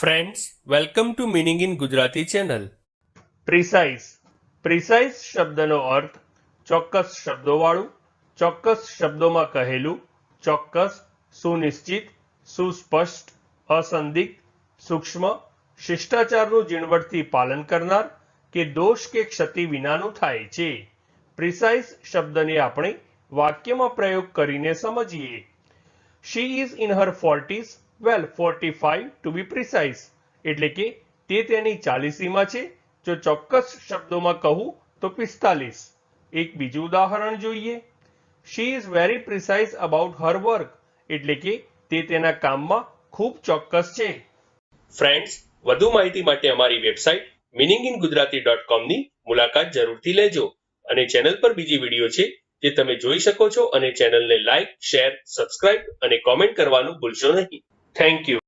Friends welcome to meaning in Gujarati channel precise precise શબ્દનો અર્થ ચોક્કસ શબ્દોવાળું, ચોક્કસ શબ્દોમાં કહેલું, ચોક્કસ, સુનિશ્ચિત, સુસ્પષ્ટ, અસંદિગ્ધ, સૂક્ષ્મ, શિષ્ટાચારનું ઝીણવટથી પાલન કરનાર કે દોષ કે ક્ષતિ વિનાનું થાય છે. પ્રિસાઇઝ શબ્દને આપણે વાક્યમાં પ્રયોગ કરીને સમજીએ. She is in her forties well forty five to be precise એટલે કે તે તેની ચાલીસીમાં છે. જો ચોક્કસ શબ્દોમાં કહું તો પિસ્તાલીસ. એક બીજું ઉદાહરણ જોઈએ. She is very precise about her work એટલે કે તે તેના કામમાં ખૂબ ચોક્કસ છે. ફ્રેન્ડ્સ વધુ માહિતી માટે અમારી website meaning in Gujarati dot કોમની મુલાકાત જરૂરથી લેજો. અને ચેનલ પર બીજી વીડિયો છે જે તમે જોઈ શકો છો. અને ચેનલને લાઇક શેર સબસ્ક્રાઇબ અને કોમેન્ટ કરવાનું ભૂલશો નહીં. thank you.